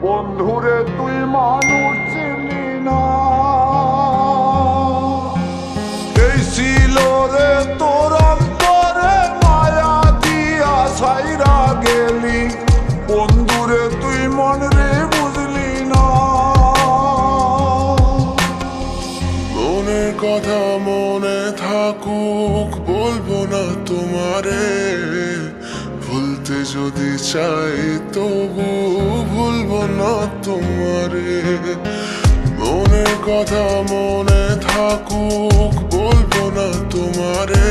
বন্ধুরে, তুই মানুষ চিনি না। রে মায়া দিয়া সাইরা গেলি। বন্ধুরে, তুই মন রে না। কথা মনে থাকুক, বলব না তোমারে। যদি চাই তবু ভুলবো না তোমারে। মনের কথা মনে থাকুক, বলব না তোমারে।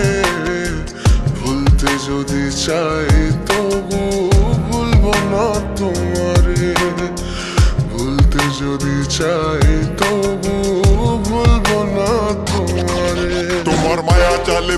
ভুলতে যদি চাই তবু ভুলবো না তোমারে। ভুলতে যদি চাই তবু ভুলবো না তোমারে। তোমার মায়া চালে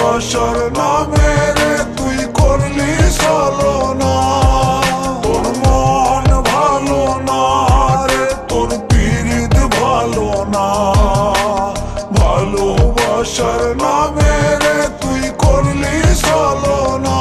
ভালোবাসার নামে রে, তুই করলি চলো না। তোর মন ভালো না রে, তোর পীড়িত ভালো না। ভালোবাসার নামে রে, তুই করলি চলো না।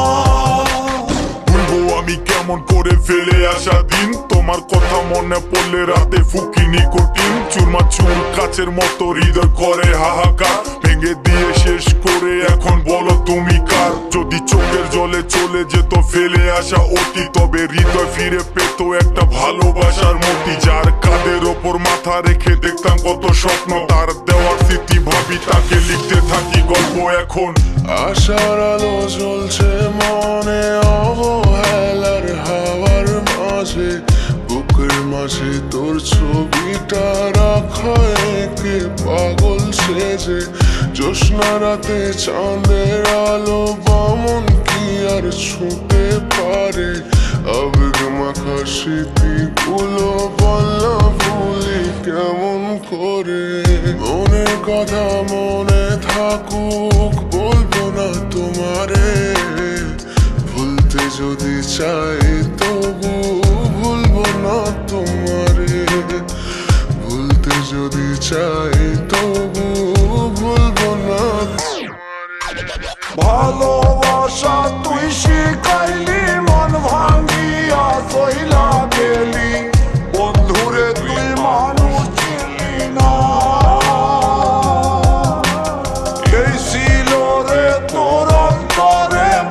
আমি কেমন করে ফেলে আসা দিন? তোমার কথা মনে পড়লে রাতে ফুকিনি কঠিন চুরমা চুর কাছের মতো হৃদয় করে হাহাকার। ভেঙে দিয়ে শেষ করে এখন বলো তুমি কার? যদি চোখের জলে চলে যেত ফেলে আসা অতি, তবে হৃদয় ফিরে পেত একটা ভালোবাসার মতি, যার কাদের ওপর মাথা রেখে দেখতাম কত স্বপ্ন। তার দেওয়ার স্মৃতি ভাবি, তাকে লিখতে থাকি গল্প এখন। আশার আলো জ্বলছে মনে, অবহেলার হাওয়ার মাঝে। মাঝে তোর ছবিটা রাখা, একে পাগল সেজে। জ্যোৎস্না রাতে চাঁদের আলো, বামন কি আর ছুঁতে পারে? আবেগ মাখা স্মৃতিগুলো বললা ভুলি কেমন করে? মনের কথা মনে থাকুক চাই, তবু ভুলব না। ভালোবাসা তুই শিখাইলি, মন ভাঙিয়া চইলা গেলি। বন্ধুরে, তুই মানুষ ছিলি না। এই ছিল রে তোর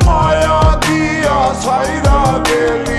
মায়া দিয়া সাইরা গেলি।